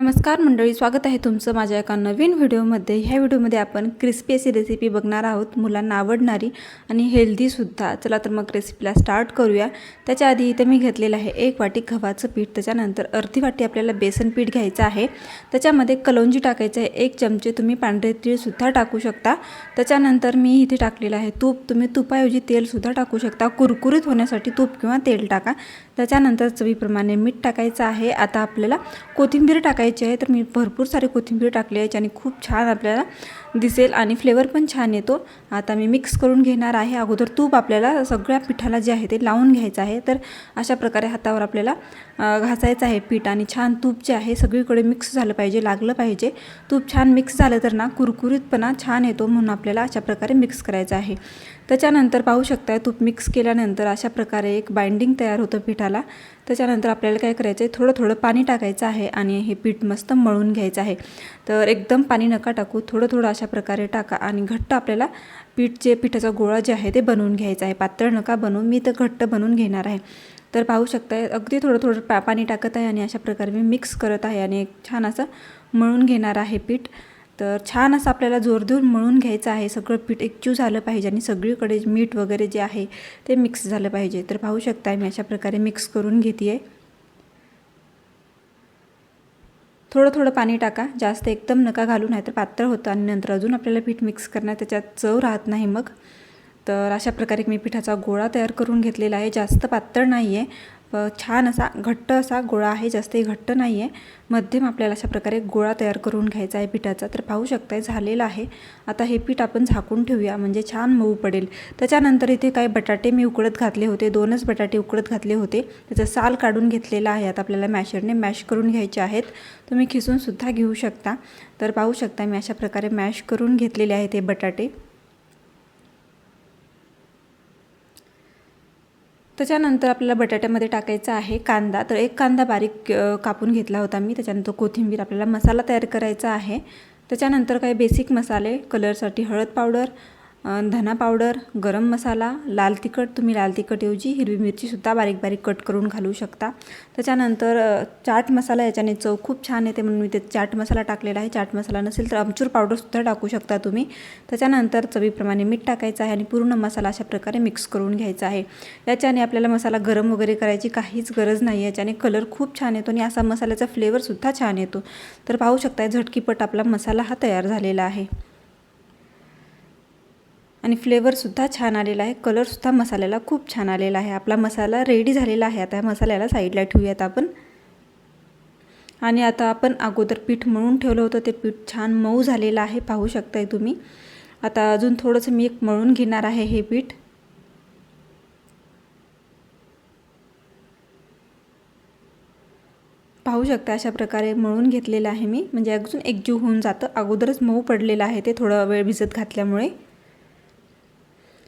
नमस्कार मंडळी स्वागत आहे तुमचं माझ्या एका नवीन व्हिडिओमध्ये. ह्या व्हिडिओमध्ये आपण क्रिस्पी अशी रेसिपी बघणार आहोत मुलांना आवडणारी आणि हेल्दीसुद्धा चला तर मग रेसिपीला स्टार्ट करूया. त्याच्या आधी इथे मी घेतलेलं आहे एक वाटी गव्हाचं पीठ. त्याच्यानंतर अर्धी वाटी आपल्याला बेसन पीठ घ्यायचं आहे. त्याच्यामध्ये कलौंजी टाकायचं आहे. एक चमचे तुम्ही पांढरे तीळसुद्धा टाकू शकता. त्याच्यानंतर मी इथे टाकलेलं आहे तूप. तुम्ही तुपाऐवजी तेलसुद्धा टाकू शकता. कुरकुरीत होण्यासाठी तूप किंवा तेल टाका. त्याच्यानंतर चवीप्रमाणे मीठ टाकायचं आहे. आता आपल्याला कोथिंबीर टाकायची आहे. तर मी भरपूर सारी कोथिंबीर टाकली आहे आणि खूप छान आपल्याला दिसेल आणि फ्लेवर पण छान येतो. आता मी मिक्स करून घेणार आहे. अगोदर तूप आपल्याला सगळ्या पिठाला जे आहे ते लावून घ्यायचं आहे. तर अशा प्रकारे हातावर आपल्याला घासायचं आहे पीठ आणि छान तूप जे आहे सगळीकडे मिक्स झालं पाहिजे लागलं पाहिजे. तूप छान मिक्स झालं तर ना कुरकुरीतपणा छान येतो म्हणून आपल्याला अशा प्रकारे मिक्स करायचं आहे. त्याच्यानंतर पाहू शकता तूप मिक्स केल्यानंतर अशा प्रकारे एक बाइंडिंग तयार होतं पिठाला. त्याच्यानंतर आपल्याला काय करायचं आहे थोडं थोडं पाणी टाकायचं आहे आणि हे पीठ मस्त मळून घ्यायचं आहे. तर एकदम पाणी नका टाकू थोडं थोडं अशा प्रकारे टाका आणि घट्ट आपल्याला पीठ जे पिठाचा गोळा जे आहे ते बनवून घ्यायचा आहे. पातळ नका बनवून मी तर घट्ट बनवून घेणार आहे. तर पाहू शकताय अगदी थोडं थोडं पा पाणी टाकत आहे आणि अशा प्रकारे मी मिक्स करत आहे आणि एक छान असं मळून घेणार आहे पीठ. तर छान असं आपल्याला जोर देऊन मळून घ्यायचं आहे. सगळं पीठ एकचू झालं पाहिजे आणि सगळीकडे मीठ वगैरे जे आहे ते मिक्स झालं पाहिजे. तर पाहू शकताय मी अशा प्रकारे मिक्स करून घेते आहे थोडं थोडं पाणी टाका. जास्त एकदम नका घालू नाहीतर पातळ होतं आणि नंतर अजून आपल्याला पीठ मिक्स करणं त्याच्यात चव राहत नाही मग. तर अशा प्रकारे मी पिठाचा गोळा तयार करून घेतलेला आहे. जास्त पातळ नाही आहे छान असा घट्ट असा गोळा आहे जास्तही घट्ट नाही आहे मध्यम आपल्याला अशा प्रकारे गोळा तयार करून घ्यायचा आहे पिठाचा. तर पाहू शकताय झालेला आहे. आता हे पीठ आपण झाकून ठेवूया म्हणजे छान मऊ पडेल. त्याच्यानंतर इथे काही बटाटे मी उकडत घातले होते दोनच बटाटे उकडत घातले होते. त्याचा साल काढून घेतलेला आहे. आता आपल्याला मॅशरने मॅश करून घ्यायचे आहेत. तुम्ही खिसूनसुद्धा घेऊ शकता. तर पाहू शकता मी अशा प्रकारे मॅश करून घेतलेले आहेत हे बटाटे. त्याच्यानंतर आपल्याला बटाट्यामध्ये टाकायचा आहे कांदा. तर एक कांदा बारीक कापून घेतला होता मी. त्याच्यानंतर कोथिंबीर आपल्याला मसाला तयार करायचा आहे. त्याच्यानंतर काही बेसिक मसाले कलरसाठी हळद पावडर धना पावडर गरम मसाला लाल तिखट तुम्ही लाल तिखटऐवजी हिरवी मिरचीसुद्धा बारीक बारीक कट करून घालू शकता. त्याच्यानंतर चाट मसाला याच्याने चव खूप छान येते म्हणून मी ते चाट मसाला टाकलेला आहे. चाट मसाला नसेल तर आमचूर पावडरसुद्धा टाकू शकता तुम्ही. त्याच्यानंतर चवीप्रमाणे मीठ टाकायचं आहे आणि पूर्ण मसाला अशा प्रकारे मिक्स करून घ्यायचा आहे. याच्याने आपल्याला मसाला गरम वगैरे करायची काहीच गरज नाही. याच्याने कलर खूप छान येतो आणि असा मसाल्याचा फ्लेवरसुद्धा छान येतो. तर पाहू शकता झटकीपट आपला मसाला हा तयार झालेला आहे. आणि फ्लेवरसुद्धा छान आलेला आहे. कलरसुद्धा मसाल्याला खूप छान आलेला आहे. आपला मसाला रेडी झालेला आहे. आता मसाल्याला साईडला ठेवूयात आपण. आणि आता आपण अगोदर पीठ मळून ठेवलं होतं. ते पीठ छान मऊ झालेलं आहे. पाहू शकताय तुम्ही. आता अजून थोडंसं मी एक मळून घेणार आहे हे पीठ. पाहू शकता अशा प्रकारे मळून घेतलेलं आहे मी. म्हणजे अजून एकजीव होऊन जातं. अगोदरच मऊ पडलेलं आहे ते थोडा वेळ भिजत घातल्यामुळे.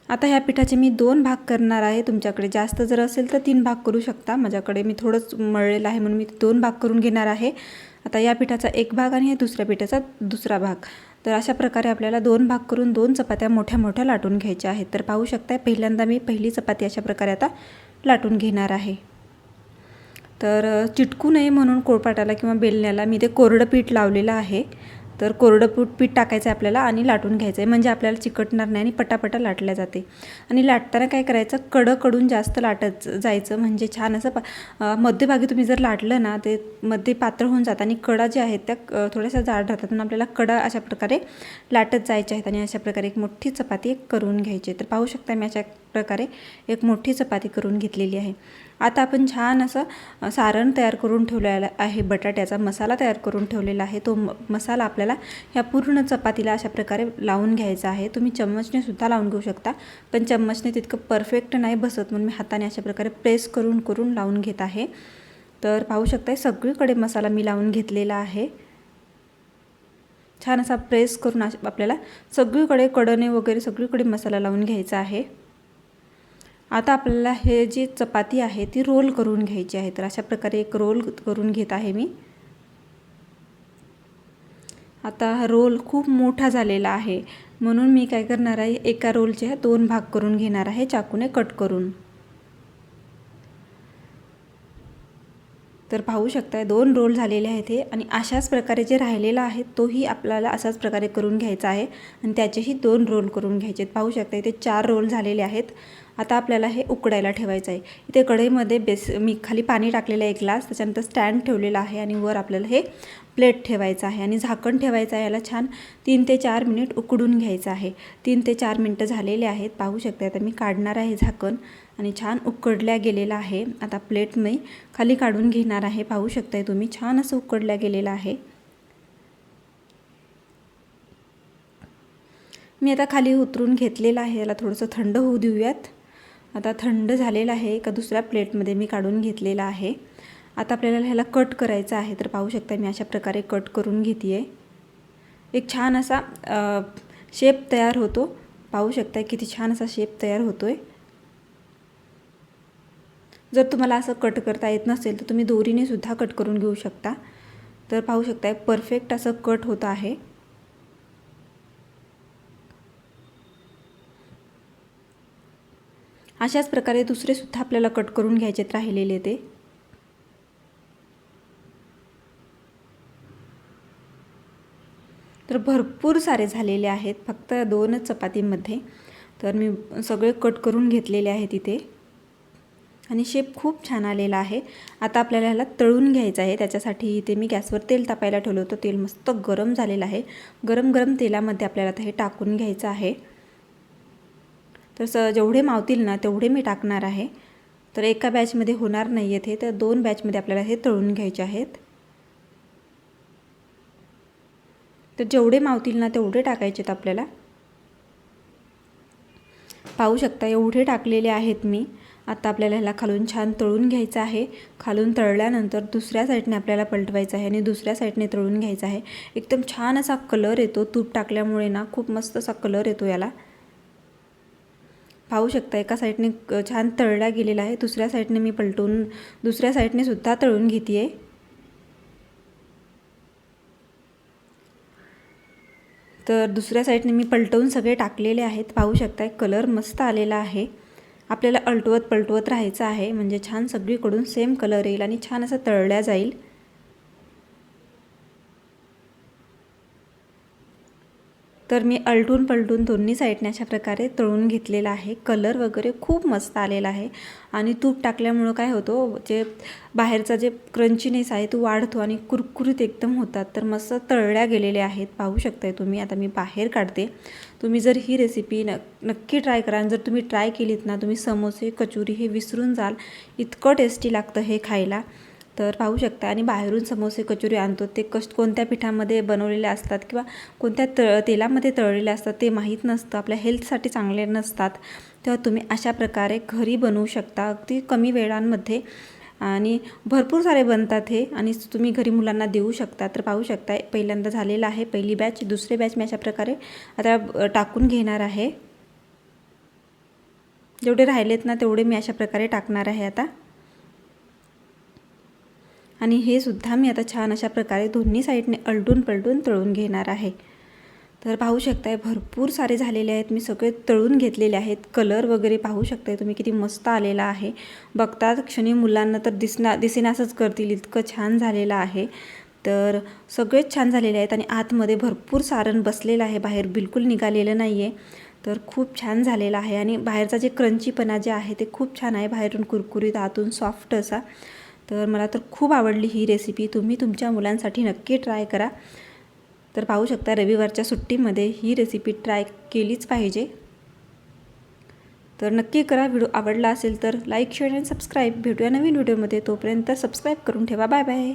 आता ह्या पिठाचे मी दोन भाग करणार आहे तुमच्याकडे. जास्त जर असेल तर तीन भाग करू शकता. माझ्याकडे मी थोडंच मळलेलं आहे म्हणून मी दोन भाग करून घेणार आहे. आता या पिठाचा एक भाग आणि या दुसऱ्या पिठाचा दुसरा भाग. तर अशा प्रकारे आपल्याला दोन भाग करून दोन चपात्या मोठ्या मोठ्या लाटून घ्यायच्या आहेत. तर पाहू शकता पहिल्यांदा मी पहिली चपाती अशा प्रकारे आता लाटून घेणार आहे. तर चिटकू नये म्हणून कोळपाटाला किंवा बेलण्याला मी ते कोरडं पीठ लावलेलं आहे. तर कोरडं पीठ पीठ टाकायचं आहे आपल्याला आणि लाटून घ्यायचं आहे. म्हणजे आपल्याला चिकटणार नाही आणि पटापटा लाटल्या जाते. आणि लाटताना काय करायचं? कडकडून जास्त लाटत जायचं. म्हणजे छान असं पा मध्यभागी तुम्ही जर लाटलं ना ते मध्ये पात्र होऊन जातं आणि कडा ज्या आहेत त्या थोड्याशा जाड राहतात. म्हणून आपल्याला कडा अशा प्रकारे लाटत जायच्या आहेत आणि अशा प्रकारे एक मोठी चपाती करून घ्यायची तर पाहू शकता मी अशा प्रकारे एक मोठी चपाती करून घेतलेली आहे. आता आपण छान असं सारण तयार करून ठेवलेला आहे बटाट्याचा मसाला तयार करून ठेवलेला आहे. तो म मसाला आपल्याला ह्या पूर्ण चपातीला अशा प्रकारे लावून घ्यायचा आहे. तुम्ही चम्मचने सुद्धा लावून घेऊ शकता पण चम्मचने तितकं परफेक्ट नाही बसत म्हणून मी हाताने अशा प्रकारे प्रेस करून करून लावून घेत आहे. तर पाहू शकता सगळीकडे मसाला मी लावून घेतलेला आहे. छान असा प्रेस करून आपल्याला सगळीकडे कडणे वगैरे सगळीकडे मसाला लावून घ्यायचा आहे. आता आपल्याला हे जी चपाती आहे ती रोल करून घ्यायची आहे. तर अशा प्रकारे एक रोल करून घेत आहे मी. आता हा रोल खूप मोठा झालेला आहे. म्हणून मी काय करणार आहे एका रोलचे दोन भाग करून घेणार आहे चाकूने कट करून. तर पाहू शकताय दोन रोल झालेले आहेत हे. आणि अशाच प्रकारे जे राहिलेला आहे तोही आपल्याला असाच प्रकारे करून घ्यायचा आहे. आणि त्याचेही दोन रोल करून घ्यायचे आहेत. पाहू शकता इथे चार रोल झालेले आहेत. आता आपल्याला हे उकडायला ठेवायचं आहे. इथे कढईमध्ये बेस मी खाली पाणी टाकलेलं आहे एक ग्लास त्याच्यानंतर स्टँड ठेवलेला आहे आणि वर आपल्याला हे प्लेट ठेवायचं आहे आणि झाकण ठेवायचं आहे. याला छान तीन ते चार मिनिट उकडून घ्यायचं आहे. तीन ते चार मिनटं झालेले आहेत. पाहू शकते आता मी काढणार आहे झाकण आणि छान उकडल्या गेलेलं आहे. आता प्लेट मी खाली काढून घेणार आहे. पाहू शकताय तुम्ही छान असं उकडल्या गेलेलं आहे. मी आता खाली उतरून घेतलेलं आहे. याला थोडंसं थंड होऊ देऊयात. आता थंड झालेलं आहे एका दुसऱ्या प्लेटमध्ये मी काढून घेतलेला आहे. आता आपल्याला ह्याला कट करायचं आहे तर पाहू शकता मी अशा प्रकारे कट करून घेते आहे एक छान असा शेप तयार होतो. पाहू शकता किती छान असा शेप तयार होतो आहे जर तुम्हाला असं कट करता येत नसेल तर तुम्ही दोरीने सुद्धा कट करून घेऊ शकता. तर पाहू शकता परफेक्ट असं कट होतं आहे. अशाच प्रकारे दुसरेसुद्धा आपल्याला कट करून घ्यायचेत राहिलेले ते. तर भरपूर सारे झालेले आहेत फक्त दोनच चपातीमध्ये. तर मी सगळे कट करून घेतलेले आहेत इथे. आणि शेप खूप छान आलेला आहे. आता आपल्याला ह्याला तळून घ्यायचं आहे. त्याच्यासाठी इथे मी गॅसवर तेल तापायला ठेवलं होतं. तेल मस्त गरम झालेलं आहे. गरम गरम तेलामध्ये आपल्याला आता हे टाकून घ्यायचं आहे. तर स जेवढे मावतील ना तेवढे मी टाकणार आहे. तर एका बॅचमध्ये होणार नाही आहेत हे तर दोन बॅचमध्ये आपल्याला हे तळून घ्यायचे आहेत. तर जेवढे मावतील ना तेवढे टाकायचे आहेत आपल्याला. पाहू शकता एवढे टाकलेले आहेत मी. आता आपल्याला ह्याला खालून छान तळून घ्यायचं आहे. खालून तळल्यानंतर दुसऱ्या साईडने आपल्याला पलटवायचं आहे आणि दुसऱ्या साईडने तळून घ्यायचं आहे. एकदम छान असा कलर येतो. तूप टाकल्यामुळे ना खूप मस्त असा कलर येतो याला. पाहू शकता एका साईडने छान तळला गेलेला आहे. दुसऱ्या साईडने मी पलटून दुसऱ्या साईडने सुद्धा तळून घेते आहे तर दुसऱ्या साईडने मी पलटवून सगळे टाकलेले आहेत. पाहू शकता कलर मस्त आलेला आहे. आपल्याला अलटवत पलटवत राहायचं आहे. म्हणजे छान सगळीकडून सेम कलर येईल आणि छान असं तळल्या जाईल. तर मी अलटून पलटून दोन्ही साईडने अशा प्रकारे तळून घेतलेला आहे. कलर वगैरे खूप मस्त आलेला आहे. आणि तूप टाकल्यामुळं काय होतो जे बाहेरचा जे क्रंचीनेस आहे तो वाढतो आणि कुरकुरीत एकदम होतात. तर मस्त तळल्या गेलेले आहेत. पाहू शकताय तुम्ही. आता मी बाहेर काढते. तुम्ही जर ही रेसिपी न नक्की ट्राय करा. आणि जर तुम्ही ट्राय केलीत ना तुम्ही समोसे कचोरी हे विसरून जाल. इतकं टेस्टी लागतं हे खायला. तर पाहू शकता. आणि बाहेरून समोसे कचोरी आणतो. ते कष्ट कोणत्या पिठामध्ये बनवलेले असतात किंवा कोणत्या त तेलामध्ये तळलेले असतात ते माहीत नसतं. आपल्या हेल्थसाठी चांगले नसतात. तेव्हा तुम्ही अशा प्रकारे घरी बनवू शकता. अगदी कमी वेळांमध्ये आणि भरपूर सारे बनतात हे आणि तुम्ही घरी मुलांना देऊ शकता. तर पाहू शकता पहिल्यांदा झालेलं आहे पहिली बॅच दुसरे बॅच मी अशा प्रकारे आता टाकून घेणार आहे. जेवढे राहिलेत ना तेवढे मी अशा प्रकारे टाकणार आहे आता. आणि हे सुद्धा मी आता छान अशा प्रकारे दोन्ही साईडने अलटून पलटून तळून घेणार आहे. तर पाहू शकताय भरपूर सारे झालेले आहेत. मी सगळे तळून घेतलेले आहेत. कलर वगैरे पाहू शकताय तुम्ही किती मस्त आलेला आहे. बघता क्षणी मुलांना तर दिसना दिसेनासच करतील. इतकं छान झालेलं आहे. तर सगळेच छान झालेले आहेत आणि आतमध्ये भरपूर सारण बसलेलं आहे. बाहेर बिलकुल निघालेलं नाही आहे तर खूप छान झालेलं आहे. आणि बाहेरचा जे क्रंचीपणा जे आहे ते खूप छान आहे. बाहेरून कुरकुरीत आतून सॉफ्ट असा. तर मला तर खूप आवडली ही रेसिपी तुम्ही तुमच्या मुलांसाठी नक्की ट्राय करा. तर पाहू शकता रविवारच्या सुट्टीमध्ये ही रेसिपी ट्राय केलीच पाहिजे. तर नक्की करा. व्हिडिओ आवडला असेल तर लाईक शेअर आणि सबस्क्राईब भेटूया नवीन व्हिडिओमध्ये तोपर्यंत सबस्क्राईब करून ठेवा. Bye bye